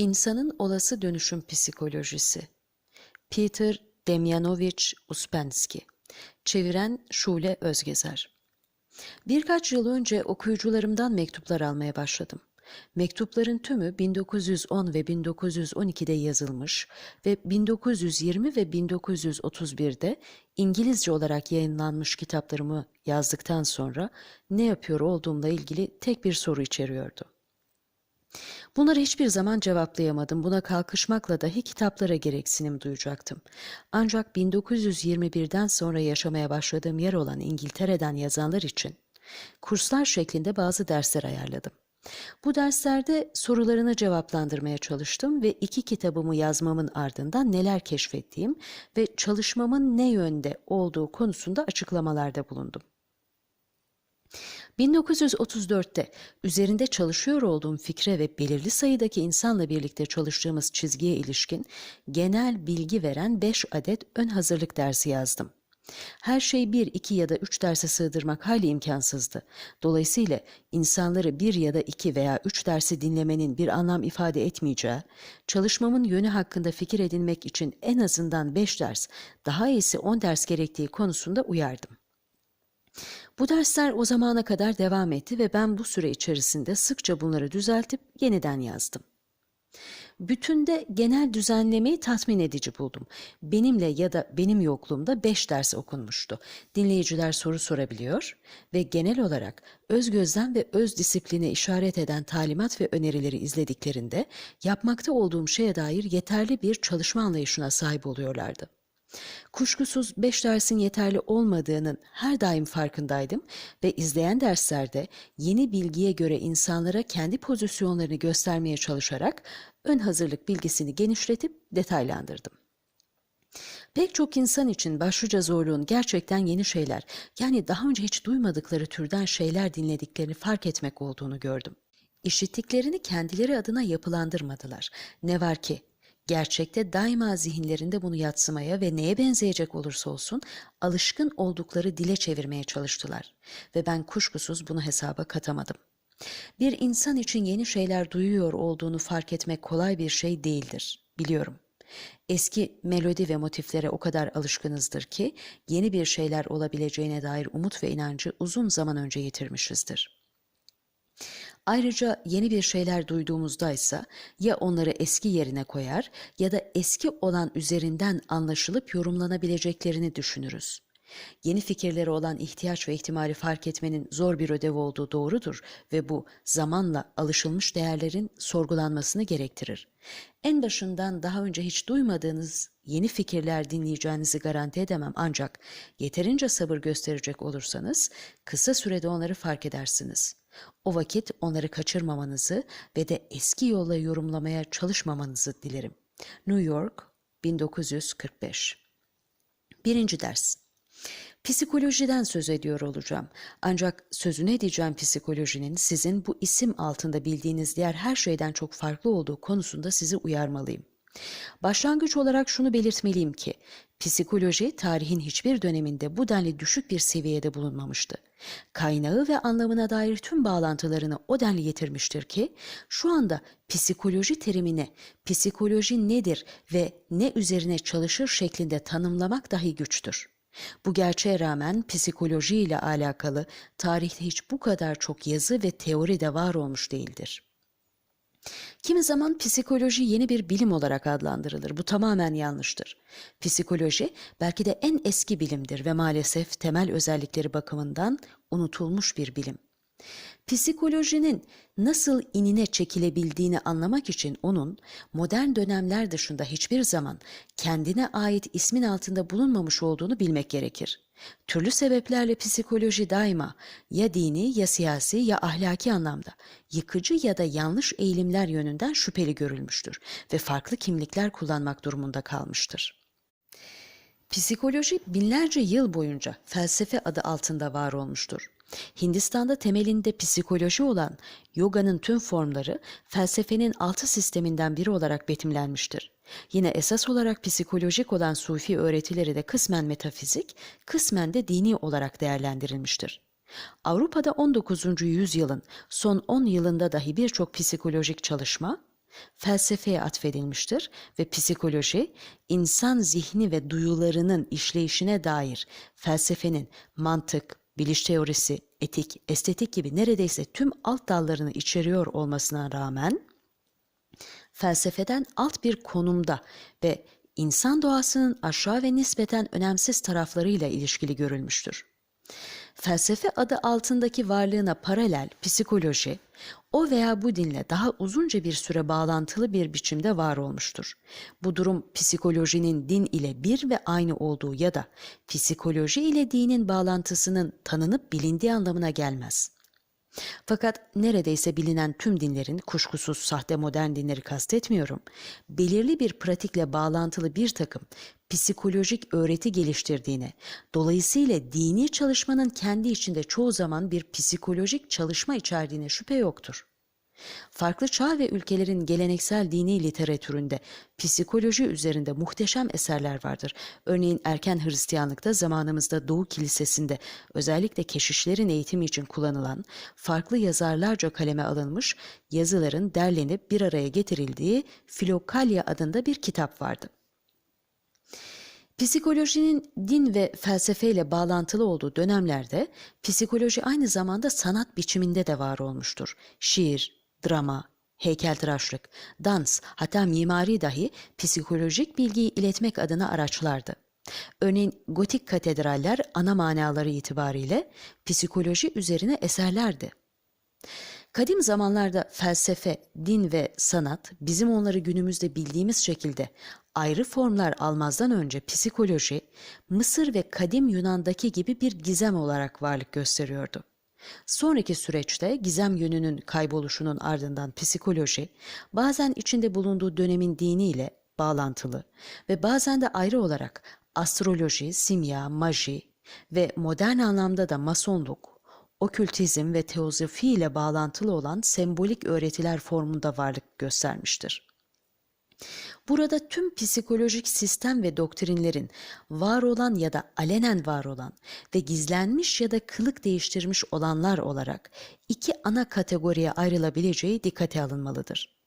İnsanın Olası Dönüşüm Psikolojisi Peter Demyanovich Uspensky Çeviren Şule Özgezer Birkaç yıl önce okuyucularımdan mektuplar almaya başladım. Mektupların tümü 1910 ve 1912'de yazılmış ve 1920 ve 1931'de İngilizce olarak yayınlanmış kitaplarımı yazdıktan sonra ne yapıyor olduğumla ilgili tek bir soru içeriyordu. Bunları hiçbir zaman cevaplayamadım. Buna kalkışmakla dahi kitaplara gereksinim duyacaktım. Ancak 1921'den sonra yaşamaya başladığım yer olan İngiltere'den yazanlar için kurslar şeklinde bazı dersler ayarladım. Bu derslerde sorularını cevaplandırmaya çalıştım ve iki kitabımı yazmamın ardından neler keşfettiğim ve çalışmamın ne yönde olduğu konusunda açıklamalarda bulundum. 1934'te üzerinde çalışıyor olduğum fikre ve belirli sayıdaki insanla birlikte çalıştığımız çizgiye ilişkin genel bilgi veren 5 adet ön hazırlık dersi yazdım. Her şeyi bir, iki ya da üç derse sığdırmak hali imkansızdı. Dolayısıyla insanları bir ya da iki veya üç dersi dinlemenin bir anlam ifade etmeyeceği, çalışmamın yönü hakkında fikir edinmek için en azından beş ders, daha iyisi on ders gerektiği konusunda uyardım. Bu dersler o zamana kadar devam etti ve ben bu süre içerisinde sıkça bunları düzeltip yeniden yazdım. Bütünde genel düzenlemeyi tatmin edici buldum. Benimle ya da benim yokluğumda beş ders okunmuştu. Dinleyiciler soru sorabiliyor ve genel olarak öz gözlem ve öz disipline işaret eden talimat ve önerileri izlediklerinde yapmakta olduğum şeye dair yeterli bir çalışma anlayışına sahip oluyorlardı. Kuşkusuz beş dersin yeterli olmadığının her daim farkındaydım ve izleyen derslerde yeni bilgiye göre insanlara kendi pozisyonlarını göstermeye çalışarak ön hazırlık bilgisini genişletip detaylandırdım. Pek çok insan için başlıca zorluğun gerçekten yeni şeyler, yani daha önce hiç duymadıkları türden şeyler dinlediklerini fark etmek olduğunu gördüm. İşittiklerini kendileri adına yapılandırmadılar. Ne var ki Gerçekte daima zihinlerinde bunu yatsımaya ve neye benzeyecek olursa olsun alışkın oldukları dile çevirmeye çalıştılar ve ben kuşkusuz bunu hesaba katamadım. Bir insan için yeni şeyler duyuyor olduğunu fark etmek kolay bir şey değildir, biliyorum. Eski melodi ve motiflere o kadar alışkınızdır ki yeni bir şeyler olabileceğine dair umut ve inancı uzun zaman önce yitirmişizdir.'' Ayrıca yeni bir şeyler duyduğumuzda ise ya onları eski yerine koyar ya da eski olan üzerinden anlaşılıp yorumlanabileceklerini düşünürüz. Yeni fikirlere olan ihtiyaç ve ihtimali fark etmenin zor bir ödev olduğu doğrudur ve bu zamanla alışılmış değerlerin sorgulanmasını gerektirir. En başından daha önce hiç duymadığınız yeni fikirler dinleyeceğinizi garanti edemem ancak yeterince sabır gösterecek olursanız kısa sürede onları fark edersiniz. O vakit onları kaçırmamanızı ve de eski yolla yorumlamaya çalışmamanızı dilerim. New York 1945 Birinci ders Psikolojiden söz ediyor olacağım. Ancak sözünü edeceğim psikolojinin sizin bu isim altında bildiğiniz diğer her şeyden çok farklı olduğu konusunda sizi uyarmalıyım. Başlangıç olarak şunu belirtmeliyim ki, psikoloji tarihin hiçbir döneminde bu denli düşük bir seviyede bulunmamıştı. Kaynağı ve anlamına dair tüm bağlantılarını o denli getirmiştir ki, şu anda psikoloji terimini psikoloji nedir ve ne üzerine çalışır şeklinde tanımlamak dahi güçtür. Bu gerçeğe rağmen psikoloji ile alakalı tarihte hiç bu kadar çok yazı ve teori de var olmuş değildir. Kimi zaman psikoloji yeni bir bilim olarak adlandırılır. Bu tamamen yanlıştır. Psikoloji belki de en eski bilimdir ve maalesef temel özellikleri bakımından unutulmuş bir bilim. Psikolojinin nasıl inine çekilebildiğini anlamak için onun modern dönemler dışında hiçbir zaman kendine ait ismin altında bulunmamış olduğunu bilmek gerekir. Türlü sebeplerle psikoloji daima ya dini ya siyasi ya ahlaki anlamda yıkıcı ya da yanlış eğilimler yönünden şüpheli görülmüştür ve farklı kimlikler kullanmak durumunda kalmıştır. Psikoloji binlerce yıl boyunca felsefe adı altında var olmuştur. Hindistan'da temelinde psikoloji olan yoganın tüm formları felsefenin altı sisteminden biri olarak betimlenmiştir. Yine esas olarak psikolojik olan sufi öğretileri de kısmen metafizik, kısmen de dini olarak değerlendirilmiştir. Avrupa'da 19. yüzyılın son 10 yılında dahi birçok psikolojik çalışma, felsefeye atfedilmiştir ve psikoloji insan zihni ve duyularının işleyişine dair felsefenin mantık, biliş teorisi, etik, estetik gibi neredeyse tüm alt dallarını içeriyor olmasına rağmen felsefeden alt bir konumda ve insan doğasının aşağı ve nispeten önemsiz taraflarıyla ilişkili görülmüştür. Felsefe adı altındaki varlığına paralel psikoloji, o veya bu dinle daha uzunca bir süre bağlantılı bir biçimde var olmuştur. Bu durum psikolojinin din ile bir ve aynı olduğu ya da psikoloji ile dinin bağlantısının tanınıp bilindiği anlamına gelmez. Fakat neredeyse bilinen tüm dinlerin, kuşkusuz sahte modern dinleri kastetmiyorum, belirli bir pratikle bağlantılı bir takım psikolojik öğreti geliştirdiğine, dolayısıyla dini çalışmanın kendi içinde çoğu zaman bir psikolojik çalışma içerdiğine şüphe yoktur. Farklı çağ ve ülkelerin geleneksel dini literatüründe psikoloji üzerinde muhteşem eserler vardır. Örneğin erken Hristiyanlıkta zamanımızda Doğu Kilisesi'nde özellikle keşişlerin eğitimi için kullanılan farklı yazarlarca kaleme alınmış yazıların derlenip bir araya getirildiği Filokalya adında bir kitap vardı. Psikolojinin din ve felsefeyle bağlantılı olduğu dönemlerde psikoloji aynı zamanda sanat biçiminde de var olmuştur. Şiir, drama, heykeltıraşlık, dans hatta mimari dahi psikolojik bilgiyi iletmek adına araçlardı. Örneğin gotik katedraller ana manaları itibariyle psikoloji üzerine eserlerdi. Kadim zamanlarda felsefe, din ve sanat bizim onları günümüzde bildiğimiz şekilde ayrı formlar almazdan önce psikoloji, Mısır ve kadim Yunan'daki gibi bir gizem olarak varlık gösteriyordu. Sonraki süreçte gizem yönünün kayboluşunun ardından psikoloji, bazen içinde bulunduğu dönemin diniyle bağlantılı ve bazen de ayrı olarak astroloji, simya, maji ve modern anlamda da masonluk, okültizm ve teozofi ile bağlantılı olan sembolik öğretiler formunda varlık göstermiştir. Burada tüm psikolojik sistem ve doktrinlerin var olan ya da alenen var olan ve gizlenmiş ya da kılık değiştirmiş olanlar olarak iki ana kategoriye ayrılabileceği dikkate alınmalıdır.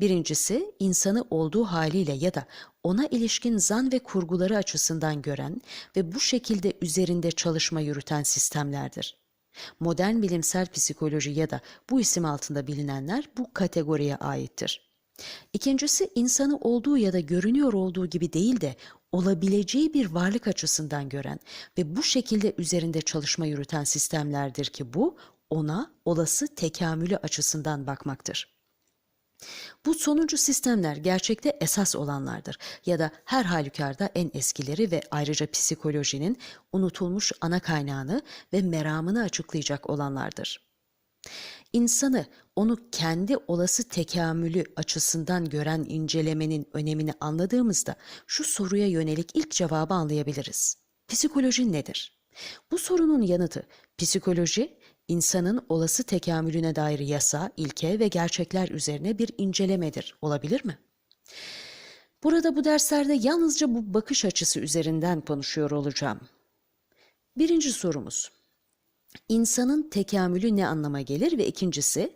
Birincisi insanı olduğu haliyle ya da ona ilişkin zan ve kurguları açısından gören ve bu şekilde üzerinde çalışma yürüten sistemlerdir. Modern bilimsel psikoloji ya da bu isim altında bilinenler bu kategoriye aittir. İkincisi insanı olduğu ya da görünüyor olduğu gibi değil de olabileceği bir varlık açısından gören ve bu şekilde üzerinde çalışma yürüten sistemlerdir ki bu ona olası tekamülü açısından bakmaktır. Bu sonuncu sistemler gerçekte esas olanlardır ya da her halükarda en eskileri ve ayrıca psikolojinin unutulmuş ana kaynağını ve meramını açıklayacak olanlardır. İnsanı onu kendi olası tekamülü açısından gören incelemenin önemini anladığımızda şu soruya yönelik ilk cevabı anlayabiliriz. Psikoloji nedir? Bu sorunun yanıtı psikoloji insanın olası tekamülüne dair yasa, ilke ve gerçekler üzerine bir incelemedir. Olabilir mi? Burada bu derslerde yalnızca bu bakış açısı üzerinden konuşuyor olacağım. Birinci sorumuz. İnsanın tekamülü ne anlama gelir ve ikincisi,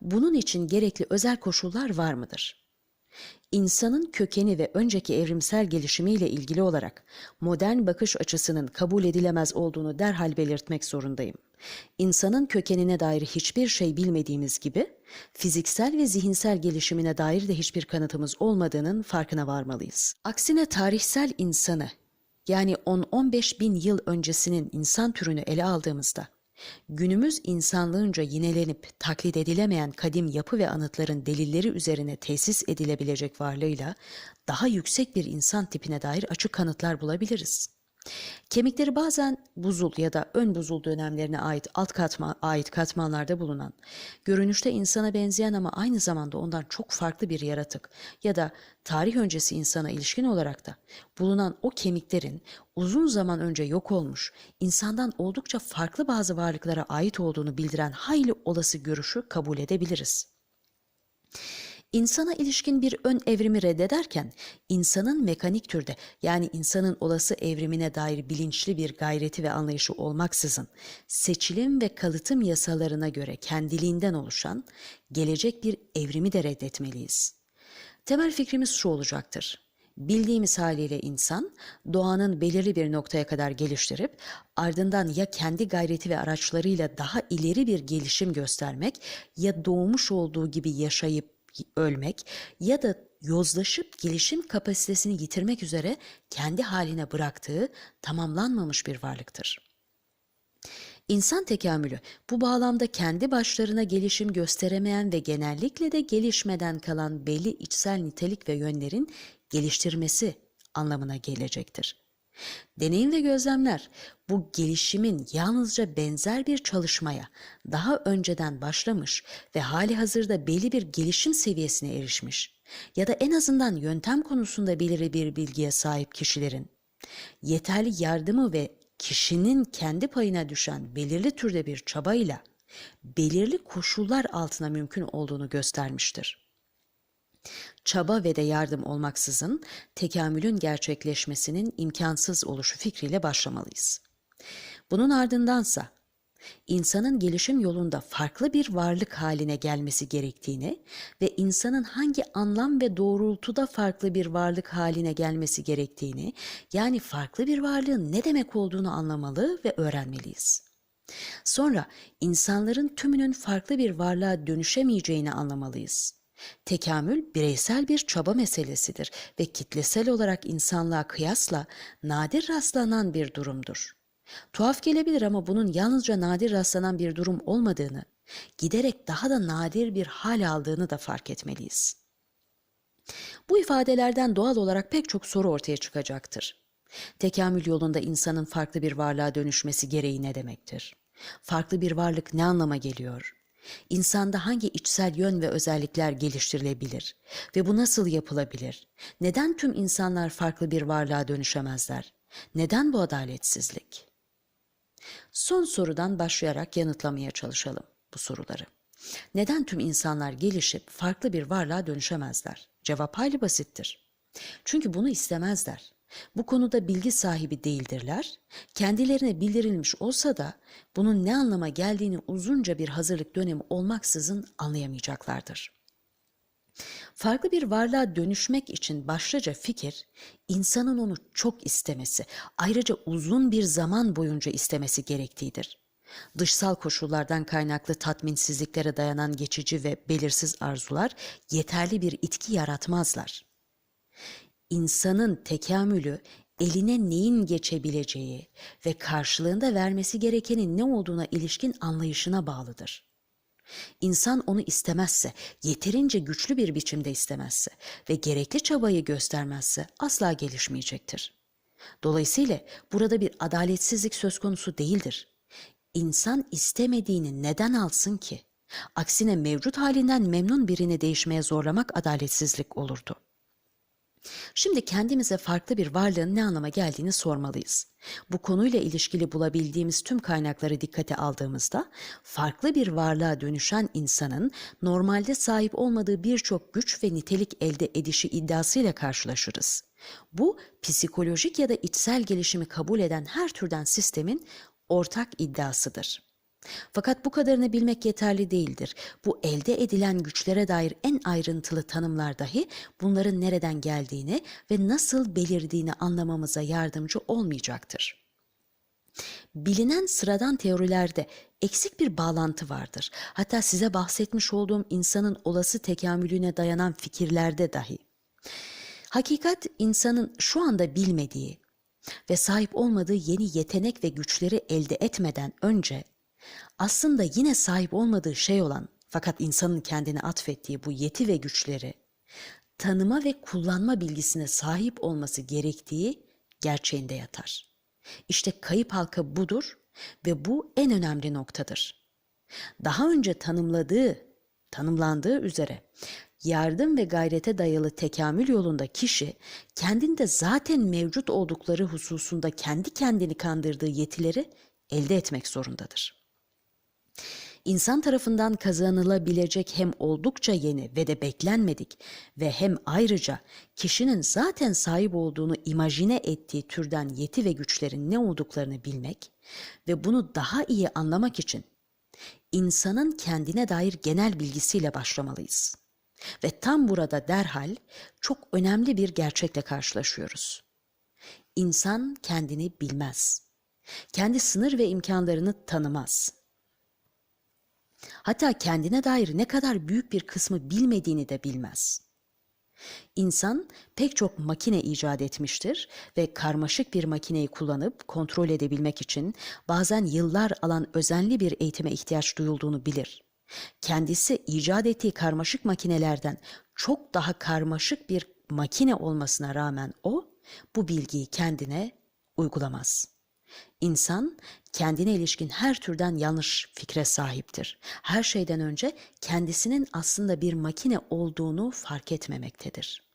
bunun için gerekli özel koşullar var mıdır? İnsanın kökeni ve önceki evrimsel gelişimiyle ilgili olarak modern bakış açısının kabul edilemez olduğunu derhal belirtmek zorundayım. İnsanın kökenine dair hiçbir şey bilmediğimiz gibi, fiziksel ve zihinsel gelişimine dair de hiçbir kanıtımız olmadığının farkına varmalıyız. Aksine tarihsel insanı, yani 10-15 bin yıl öncesinin insan türünü ele aldığımızda, günümüz insanlığınca yinelenip taklit edilemeyen kadim yapı ve anıtların delilleri üzerine tesis edilebilecek varlığıyla daha yüksek bir insan tipine dair açık kanıtlar bulabiliriz. Kemikleri bazen buzul ya da ön buzul dönemlerine ait alt katma, ait katmanlarda bulunan, görünüşte insana benzeyen ama aynı zamanda ondan çok farklı bir yaratık ya da tarih öncesi insana ilişkin olarak da bulunan o kemiklerin uzun zaman önce yok olmuş, insandan oldukça farklı bazı varlıklara ait olduğunu bildiren hayli olası görüşü kabul edebiliriz. İnsana ilişkin bir ön evrimi reddederken insanın mekanik türde yani insanın olası evrimine dair bilinçli bir gayreti ve anlayışı olmaksızın seçilim ve kalıtım yasalarına göre kendiliğinden oluşan gelecek bir evrimi de reddetmeliyiz. Temel fikrimiz şu olacaktır. Bildiğimiz haliyle insan doğanın belirli bir noktaya kadar geliştirip ardından ya kendi gayreti ve araçlarıyla daha ileri bir gelişim göstermek ya doğmuş olduğu gibi yaşayıp ölmek ya da yozlaşıp gelişim kapasitesini yitirmek üzere kendi haline bıraktığı tamamlanmamış bir varlıktır. İnsan tekamülü bu bağlamda kendi başlarına gelişim gösteremeyen ve genellikle de gelişmeden kalan belli içsel nitelik ve yönlerin geliştirmesi anlamına gelecektir. Deneyim ve gözlemler bu gelişimin yalnızca benzer bir çalışmaya daha önceden başlamış ve hali hazırda belli bir gelişim seviyesine erişmiş ya da en azından yöntem konusunda belirli bir bilgiye sahip kişilerin yeterli yardımı ve kişinin kendi payına düşen belirli türde bir çabayla belirli koşullar altına mümkün olduğunu göstermiştir. Çaba ve de yardım olmaksızın tekamülün gerçekleşmesinin imkansız oluşu fikriyle başlamalıyız. Bunun ardındansa insanın gelişim yolunda farklı bir varlık haline gelmesi gerektiğini ve insanın hangi anlam ve doğrultuda farklı bir varlık haline gelmesi gerektiğini, yani farklı bir varlığın ne demek olduğunu anlamalı ve öğrenmeliyiz. Sonra insanların tümünün farklı bir varlığa dönüşemeyeceğini anlamalıyız. Tekamül bireysel bir çaba meselesidir ve kitlesel olarak insanlığa kıyasla nadir rastlanan bir durumdur. Tuhaf gelebilir ama bunun yalnızca nadir rastlanan bir durum olmadığını, giderek daha da nadir bir hal aldığını da fark etmeliyiz. Bu ifadelerden doğal olarak pek çok soru ortaya çıkacaktır. Tekamül yolunda insanın farklı bir varlığa dönüşmesi gereği ne demektir? Farklı bir varlık ne anlama geliyor? İnsanda hangi içsel yön ve özellikler geliştirilebilir ve bu nasıl yapılabilir? Neden tüm insanlar farklı bir varlığa dönüşemezler? Neden bu adaletsizlik? Son sorudan başlayarak yanıtlamaya çalışalım bu soruları. Neden tüm insanlar gelişip farklı bir varlığa dönüşemezler? Cevap hayli basittir. Çünkü bunu istemezler. Bu konuda bilgi sahibi değildirler. Kendilerine bildirilmiş olsa da bunun ne anlama geldiğini uzunca bir hazırlık dönemi olmaksızın anlayamayacaklardır. Farklı bir varlığa dönüşmek için başlıca fikir, insanın onu çok istemesi, ayrıca uzun bir zaman boyunca istemesi gerektiğidir. Dışsal koşullardan kaynaklı tatminsizliklere dayanan geçici ve belirsiz arzular yeterli bir itki yaratmazlar. İnsanın tekamülü eline neyin geçebileceği ve karşılığında vermesi gerekenin ne olduğuna ilişkin anlayışına bağlıdır. İnsan onu istemezse, yeterince güçlü bir biçimde istemezse ve gerekli çabayı göstermezse asla gelişmeyecektir. Dolayısıyla burada bir adaletsizlik söz konusu değildir. İnsan istemediğini neden alsın ki? Aksine mevcut halinden memnun birini değişmeye zorlamak adaletsizlik olurdu. Şimdi kendimize farklı bir varlığın ne anlama geldiğini sormalıyız. Bu konuyla ilişkili bulabildiğimiz tüm kaynakları dikkate aldığımızda farklı bir varlığa dönüşen insanın normalde sahip olmadığı birçok güç ve nitelik elde edişi iddiasıyla karşılaşırız. Bu psikolojik ya da içsel gelişimi kabul eden her türden sistemin ortak iddiasıdır. Fakat bu kadarını bilmek yeterli değildir. Bu elde edilen güçlere dair en ayrıntılı tanımlar dahi bunların nereden geldiğini ve nasıl belirdiğini anlamamıza yardımcı olmayacaktır. Bilinen sıradan teorilerde eksik bir bağlantı vardır. Hatta size bahsetmiş olduğum insanın olası tekamülüne dayanan fikirlerde dahi. Hakikat insanın şu anda bilmediği ve sahip olmadığı yeni yetenek ve güçleri elde etmeden önce aslında yine sahip olmadığı şey olan fakat insanın kendine atfettiği bu yeti ve güçleri tanıma ve kullanma bilgisine sahip olması gerektiği gerçeğinde yatar. İşte kayıp halka budur ve bu en önemli noktadır. Daha önce tanımladığı, tanımlandığı üzere yardım ve gayrete dayalı tekamül yolunda kişi kendinde zaten mevcut oldukları hususunda kendi kendini kandırdığı yetileri elde etmek zorundadır. İnsan tarafından kazanılabilecek hem oldukça yeni ve de beklenmedik ve hem ayrıca kişinin zaten sahip olduğunu imajine ettiği türden yeti ve güçlerin ne olduklarını bilmek ve bunu daha iyi anlamak için insanın kendine dair genel bilgisiyle başlamalıyız. Ve tam burada derhal çok önemli bir gerçekle karşılaşıyoruz. İnsan kendini bilmez. Kendi sınır ve imkanlarını tanımaz. Hatta kendine dair ne kadar büyük bir kısmı bilmediğini de bilmez. İnsan pek çok makine icat etmiştir ve karmaşık bir makineyi kullanıp kontrol edebilmek için bazen yıllar alan özenli bir eğitime ihtiyaç duyulduğunu bilir. Kendisi icat ettiği karmaşık makinelerden çok daha karmaşık bir makine olmasına rağmen o bu bilgiyi kendine uygulamaz. İnsan kendine ilişkin her türden yanlış fikre sahiptir. Her şeyden önce kendisinin aslında bir makine olduğunu fark etmemektedir.